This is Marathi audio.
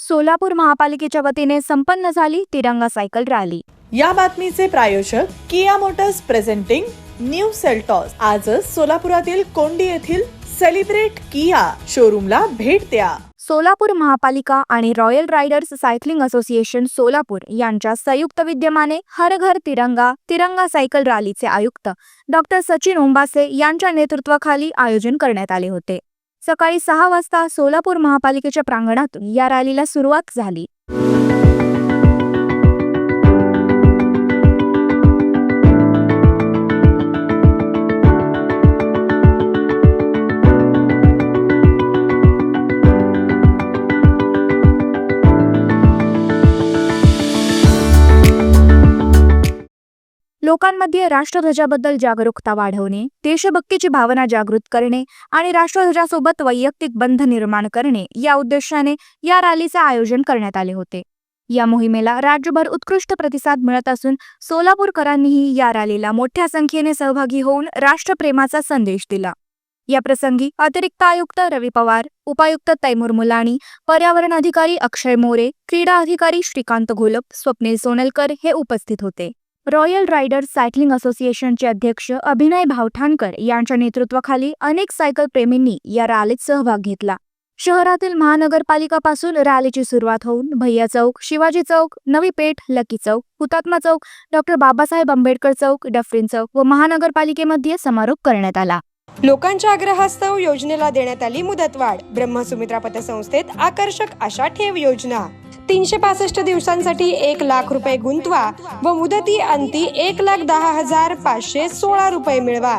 सोलापूर महापालिकेच्या वतीने संपन्न झाली तिरंगा सायकल रॅली. या बातमीचे प्रायोजक Kia Motors presenting new Seltos. आजच सोलापुरातील कोंडी येथील सेलिब्रेट किया शोरूमला भेट द्या. सोलापूर महापालिका आणि Royal Riders Cycling Association Solapur यांच्या संयुक्त विद्यमाने हर घर तिरंगा तिरंगा सायकल रॅलीचे आयुक्त डॉक्टर सचिन ओंबासे यांच्या नेतृत्वाखाली आयोजन करण्यात आले होते. सकाळी सहा वाजता सोलापूर महापालिकेच्या प्रांगणातून या रॅलीला सुरुवात झाली. लोकांमध्ये राष्ट्रध्वजाबद्दल जागरूकता वाढवणे देशभक्तीची भावना जागृत करणे आणि राष्ट्रध्वजासोबत वैयक्तिक बंध निर्माण करणे या उद्देशाने या रॅलीचे आयोजन करण्यात आले होते. या मोहिमेला राज्यभर उत्कृष्ट प्रतिसाद मिळत असून सोलापूरकरांनीही या रॅलीला मोठ्या संख्येने सहभागी होऊन राष्ट्रप्रेमाचा संदेश दिला. या प्रसंगी अतिरिक्त आयुक्त रवी पवार उपायुक्त तैमूर मुलाणी पर्यावरण अधिकारी अक्षय मोरे क्रीडा अधिकारी श्रीकांत घोलप स्वप्नील सोनलकर हे उपस्थित होते. रॉयल रायडर्स सायकलिंग असोसिएशनचे अध्यक्ष अभिनय भावठाणकर यांच्या नेतृत्वाखाली अनेक सायकल प्रेमींनी या रॅलीत सहभाग घेतला. शहरातील महानगरपालिकापासून रॅलीची सुरुवात होऊन भैया चौक शिवाजी चौक नवी Peth Lucky Chowk Hutatma Chowk doctor Babasaheb Ambedkar Chowk Dufferin Chowk व महानगरपालिकेमध्ये समारोप करण्यात आला. लोकांच्या आग्रहास्तव योजनेला देण्यात आली मुदतवाढ. ब्रह्मसुमित्रा पतसंस्थेत आकर्षक अशा ठेव योजना. तीनशे पासष्ट दिवसांसाठी एक लाख रुपये गुंतवा व मुदती अंती एक लाख दहा हजार पाचशे सोळा रुपये मिळवा.